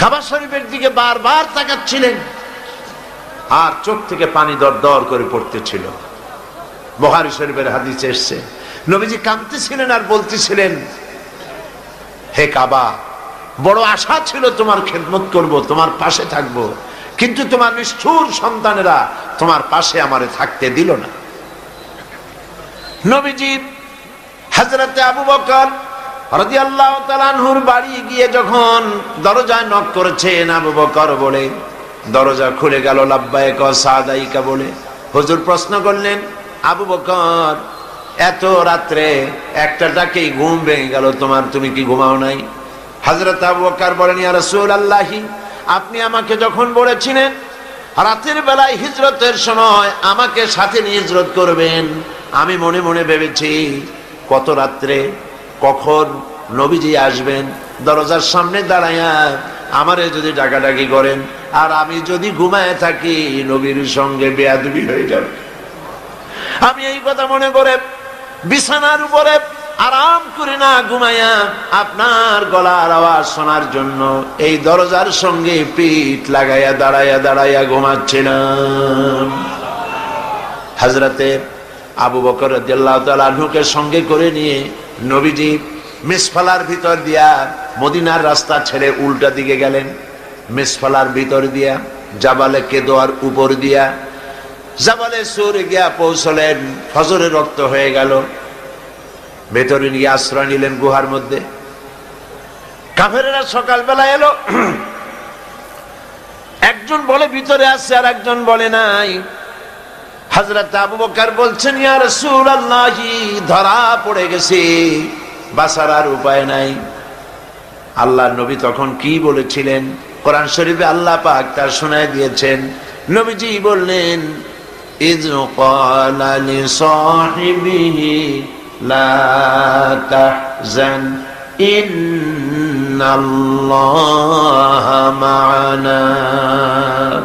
কাবা শরীফের দিকে বারবার তাকাচ্ছিলেন। আর চোখ থেকে পানি দর দর করে পড়তেছিল। বহারি শরীফের হাদিস এসছে, নবীজি কাঁদতেছিলেন আর বলতেছিলেন, হে কাবা, বড় আশা ছিল তোমার খেদমত করব, তোমার পাশে থাকব, কিন্তু তোমার নিষ্ঠুর সন্তানেরা তোমার পাশে আমারে থাকতে দিল না। নবীজি হাজরতে আবু বকর রাদিয়াল্লাহু তাআলা আনহুর বাড়ি গিয়ে যখন দরজায় নক করেছেন আবু বকর বলে, দরজা খুলে গেল লাব্বাইক সাদাইকা বলে। হুজুর প্রশ্ন করলেন, আবু বকর, এত রাত্রে একটা ডাকেই ঘুম ভেঙে গেল? তোমার তুমি কি ঘুমাও নাই? হযরত আবু বকর বলেন, ইয়া রাসূলুল্লাহি, আপনি আমাকে যখন বলেছিলেন, রাতের বেলায় হিজরতের সময় আমাকে সাথে নিয়ে হিজরত করবেন, আমি মনে মনে ভেবেছি, কত রাত্রে কখন নবীজি আসবেন? দরজার সামনে দাঁড়াইয়া আমারে যদি ডাকাডাকি করেন, আর আমি যদি ঘুমায় থাকি, নবীর সঙ্গে বেয়াদবি হয়ে যাবে। আমি এই কথা মনে করে বিছানার উপরে আরাম করে না ঘুমাইয়া আপনার গলার আওয়াজ শোনার জন্য এই দরজার সঙ্গে পিঠ লাগাইয়া দাঁড়াইয়া দাঁড়াইয়া ঘুমাচ্ছিলাম। হাজরাতে আবু বকর আনহুকে সঙ্গে করে নিয়ে নবীজি মিসফালার ভিতর দিয়া মদিনার রাস্তা ছেড়ে উল্টা দিকে গেলেন। মিসফালার ভিতর দিয়া, জাবালে কেদোয়ার উপর দিয়া, জাবালে সুর গিয়া পৌঁছলেন। ফজরে রক্ত হয়ে গেল। ভেতরে নিয়ে আশ্রয় নিলেন গুহার মধ্যে। কাফেরেরা সকালবেলা এলো। একজন বলে, ভিতরে আসছে আর একজন বলে, নাই। হাজরত আবু বকর বলছেন, ইয়া রাসূলুল্লাহি, ধরা পড়ে গেছে। বাঁচার আর উপায় নাই। আল্লাহ নবী তখন কি বলেছিলেন? কোরআন শরীফে আল্লাহ পাক তার শোনায় দিয়েছেন। নবীজি বললেন ইজ ক্বালা লিসাহিবিহি লা তাহজান, ইন্নাল্লাহা মা'ানা